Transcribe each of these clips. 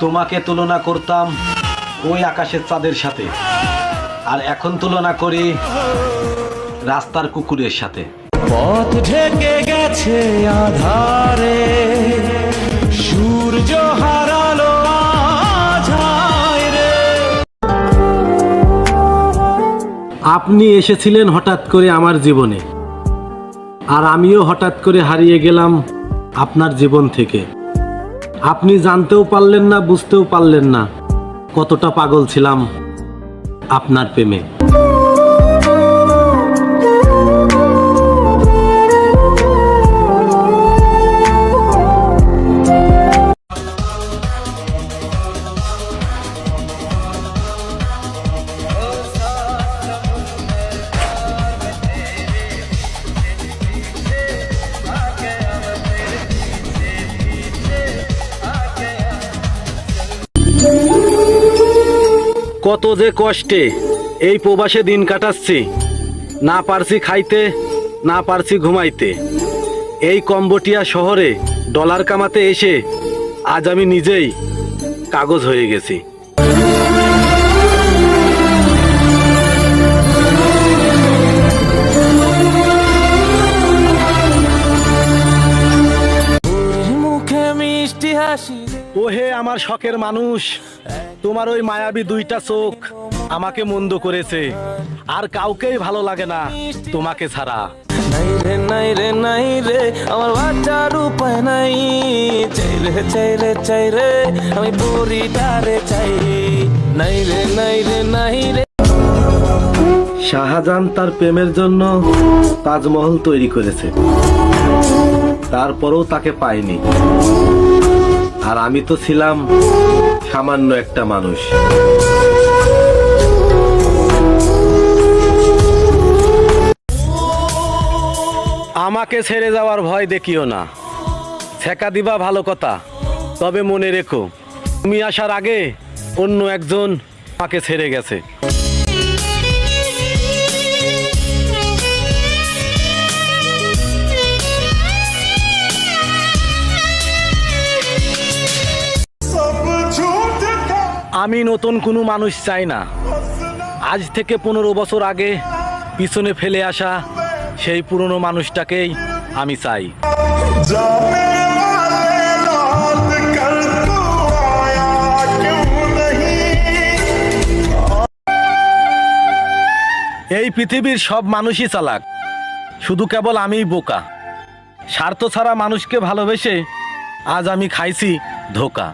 তোমাকে তুলনা করতাম ওই আকাশের চাঁদের সাথে। আর এখন তুলনা করি রাস্তার কুকুরের সাথে। পথ ঢেকে গেছে আধারে সূর্য হারালো আপনি এসেছিলেন হঠাৎ করে আমার জীবনে আর আমিও হঠাৎ করে হারিয়ে গেলাম আপনার জীবন থেকে। আপনি জানতেও পারলেন না বুঝতেও পারলেন না কতটা পাগল ছিলাম আপনার প্রেমে। কত যে কষ্টে এই প্রবাসে দিন কাটাচ্ছি। না পারছি খাইতে না পারছি ঘুমাইতে। এই কম্বোটিয়া শহরে ডলার কামাতে এসে আজ আমি নিজেই কাগজ হয়ে গেছি। মুখে মিষ্টি হাসি ওহে আমার শখের মানুষ তোমার ওই মায়াবী দুইটা চোখ আমাকে মন্দ করেছে। আর কাউকেই ভালো লাগে না তোমাকে ছাড়া। নাই রে নাই রে নাই রে আমার বাচ্চার উপায় নাই। চাই রে চাই রে চাই রে আমি চাই। নাই রে নাই রে নাই রে। শাহজাহান তার প্রেমের জন্য তাজমহল তৈরি করেছে। তারপরেও তাকে পাইনি আর আমি তো ছিলাম সামান্য একটা মানুষ। আমাকে ছেড়ে যাওয়ার ভয় দেখিও না। ছেকা দিবা ভালো কথা, তবে মনে রেখো, তুমি আসার আগে অন্য একজন আমাকে ছেড়ে গেছে। আমি নতুন কোনো মানুষ চাই না। আজ থেকে পনেরো বছর আগে পিছনে ফেলে আসা সেই পুরনো মানুষটাকেই আমি চাই। এই পৃথিবীর সব মানুষই চালাক। শুধু কেবল আমিই বোকা। স্বার্থ ছাড়া মানুষকে ভালোবেসে আজ আমি খাইছি ধোকা।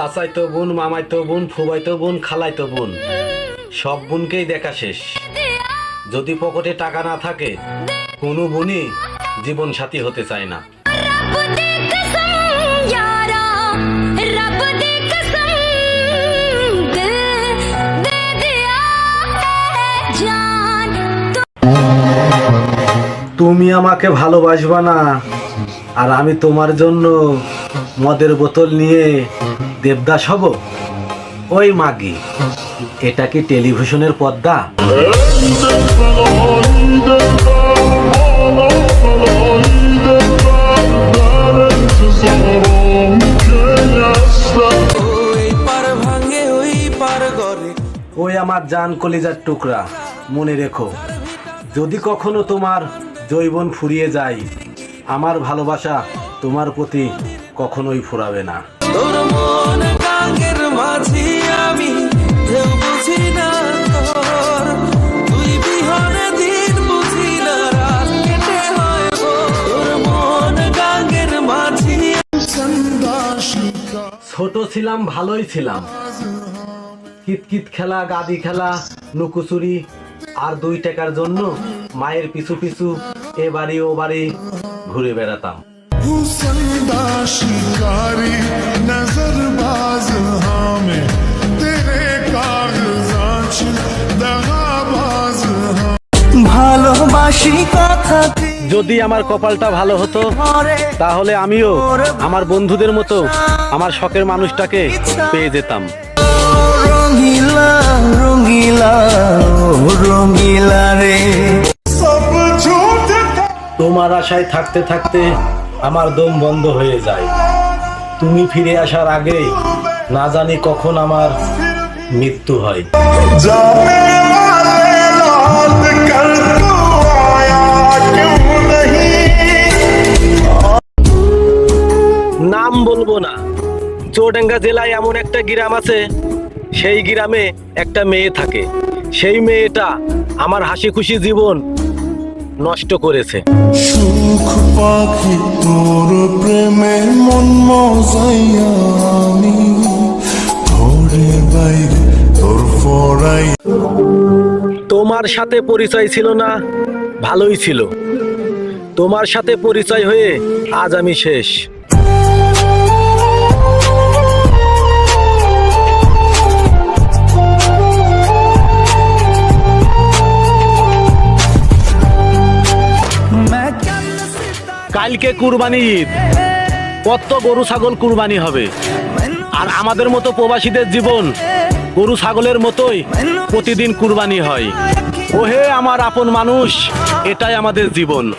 চাচাইতো বোন মামাইতো বোন ফুবাইতো বোন খালাইতো বোন। সব বোনকেই দেখা শেষ। যদি পকেটে টাকা না থাকে কোনো বোনই জীবন সাথী হতে চায় না। তুমি আমাকে ভালোবাসবা না আর আমি তোমার জন্য মদের বোতল নিয়ে দেবদাস হব? ওই মাগি, এটা কি টেলিভিশনের পর্দা ওই আমার জান কলিজার টুকরা, মনে রেখো। যদি কখনো তোমার জৈবন ফুরিয়ে যায়, আমার ভালোবাসা তোমার প্রতি কখনোই ফুরাবে না। ছোট ছিলাম ভালোই ছিলাম। কিতকিত খেলা গাদি খেলা নুকুচুরি আর দুই টাকার জন্য মায়ের পিছু পিছু এবারে বাড়ি ও বাড়ি ঘুরে বেড়াতাম। শিকারী। যদি আমার কপালটা ভালো হতো তাহলে আমিও আমার বন্ধুদের মতো আমার শখের মানুষটাকে পেয়ে যেতাম। রে। তোমার আশায় থাকতে থাকতে আমার দম বন্ধ হয়ে যায়। তুমি ফিরে আসার আগে না জানি কখন আমার মৃত্যু হয়। চৌডাঙ্গা জেলায় এমন একটা গ্রাম আছে সেই গ্রামে একটা মেয়ে থাকে। সেই মেয়েটা আমার হাসি খুশি জীবন নষ্ট করেছে। সুখ পাখি তোর প্রেমে মন মজাইয়া আমি। ঘরে বাইরে তোর ফরাই তোমার সাথে পরিচয় ছিল না ভালোই ছিল। তোমার সাথে পরিচয় হয়ে আজ আমি শেষ। কালকে কুরবানি ঈদ। কত গরু ছাগল কুরবানি হবে। আর আমাদের মতো প্রবাসীদের জীবন গরু ছাগলের মতোই প্রতিদিন কুরবানি হয়। ওহে আমার আপন মানুষ, এটাই আমাদের জীবন।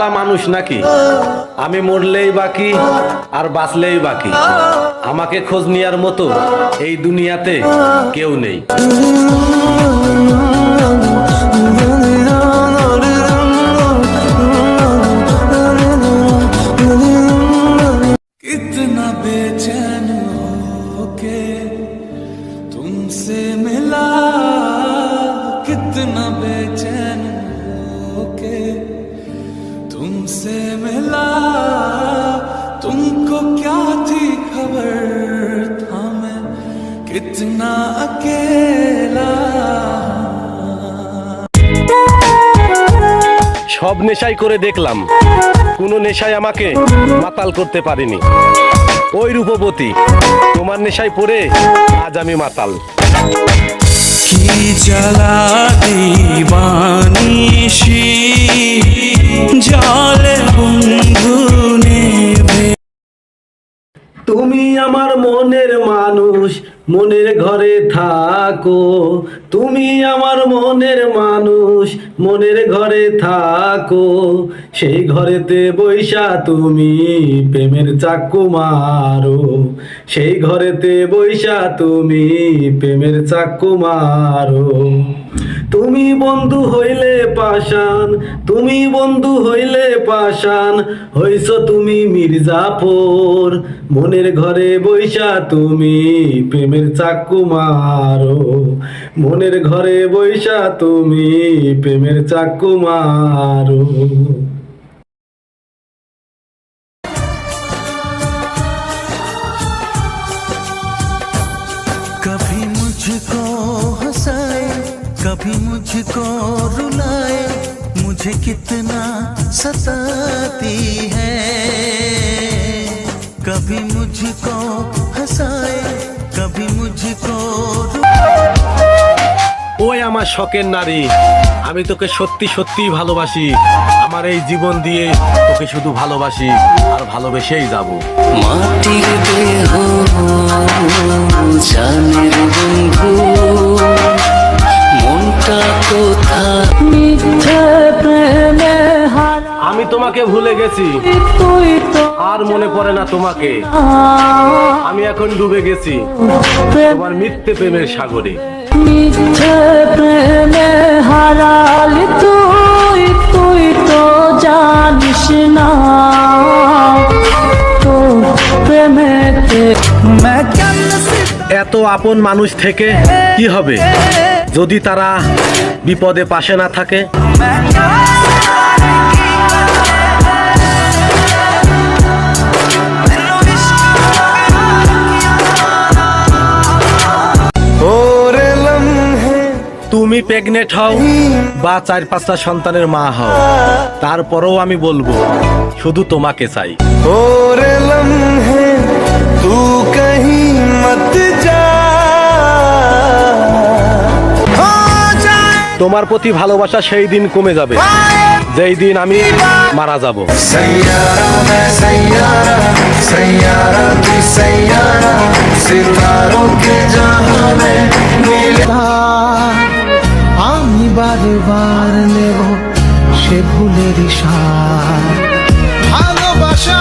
শালা মানুষ নাকি? আমি মরলেই বাকি আর বাঁচলেই বাকি আমাকে খোঁজ নেওয়ার মতো এই দুনিয়াতে কেউ নেই। সব নেশাই করে দেখলাম। কোনো নেশায় আমাকে মাতাল করতে পারেনি। ওই রূপবতী তোমার নেশায় পড়ে আজ আমি মাতাল। কি জ্বালা দিবানিশি জলে বন্ধু তুমি আমার মনের মানুষ মনের ঘরে থাকো। তুমি আমার মনের মানুষ, মনের ঘরে থাকো। সেই ঘরেতে বৈশা তুমি, প্রেমের চাকু মারো। সেই ঘরেতে বৈশা তুমি, প্রেমের চাকু মারো। তুমি বন্ধু হইলে পাশান তুমি বন্ধু হইলে পাশান হইছ তুমি মির্জাফর মনের ঘরে বৈশা তুমি প্রেমের চাকু মারো মনের ঘরে বৈশা তুমি প্রেমের চাকু মারো कभी मुझको हंसाए कभी मुझको रुलाए मुझे कितना सताती है कभी मुझको हंसाए कभी मुझको रु- ওই আমার শখের নারী আমি তোকে সত্যি সত্যি ভালোবাসি আমার এই জীবন দিয়ে তোকে শুধু ভালোবাসি আর ভালোবেসেই যাবো মাটির দেহ জানের বন্ধু কোথা আমি তোমাকে ভুলে গেছি। আর মনে পড়ে না তোমাকে। আমি এখন ডুবে গেছি। তোমার মিথ্যে প্রেমের সাগরে। মিথ্যে প্রেমে হারাল তুই তুই তো জানিস না। তো প্রেমেতে এত আপন মানুষ থেকে কি হবে? যদি তারা বিপদে পাশে না থাকে ওরে লম্হে তুমি প্রেগনেন্ট হও বা চার পাঁচটা সন্তানের মা হও তারপরেও আমি বলবো শুধু তোমাকে চাই ওরে লম্হে तू कहीं मत जा তোমার প্রতি ভালোবাসা সেই দিন কমে যাবে। যেই দিন আমি মারা যাব। আমি বারে নেব সে ভুলের সার। ভালোবাসা